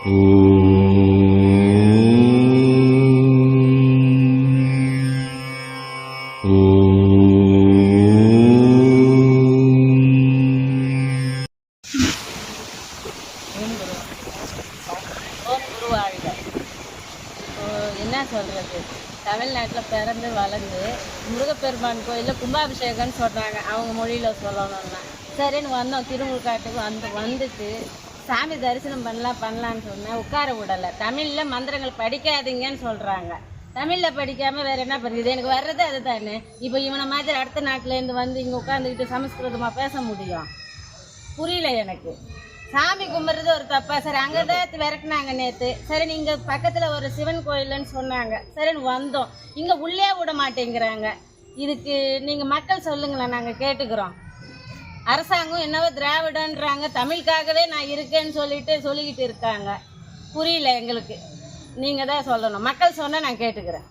ஓம் என்ன சொல்கிறது தமிழ்நாட்டில் பிறந்து வளர்ந்து முருகப்பெருமான் கோயிலில் கும்பாபிஷேகம்னு சொல்கிறாங்க அவங்க மொழியில் சொல்லணும்னா. சரின்னு வந்தோம் திருமுழுக்காட்டுக்கு வந்து வந்துட்டு சாமி தரிசனம் பண்ணலாம் பண்ணலான்னு சொன்னேன் உட்கார விடலை. தமிழில் மந்திரங்கள் படிக்காதீங்கன்னு சொல்கிறாங்க தமிழில் படிக்காமல் வேறு என்ன பண்ணுறது எனக்கு வர்றது அது தானே இப்போ இவனை மாதிரி அடுத்த நாட்டிலேருந்து வந்து இங்கே உட்காந்துக்கிட்டு சமஸ்கிருதமாக பேச முடியும். புரியல எனக்கு. சாமி கும்பிட்றது ஒரு தப்பா? சரி அங்கே தான் விரட்டினாங்க நேற்று சரி நீங்கள் பக்கத்தில் ஒரு சிவன் கோயில்னு சொன்னாங்க. சரின்னு வந்தோம். இங்கே உள்ளே விட மாட்டேங்கிறாங்க. இதுக்கு நீங்கள் மக்கள் சொல்லுங்களேன் நாங்கள் கேட்டுக்கிறோம். அரசாங்கம் என்னவோ திராவிடன்றாங்க. தமிழுக்காகவே நான் இருக்கேன்னு சொல்லிட்டு சொல்லிக்கிட்டு இருக்காங்க. புரியல எங்களுக்கு. நீங்கள் தான் சொல்லணும். மக்கள் சொன்னால் நான் கேட்டுக்கிறேன்.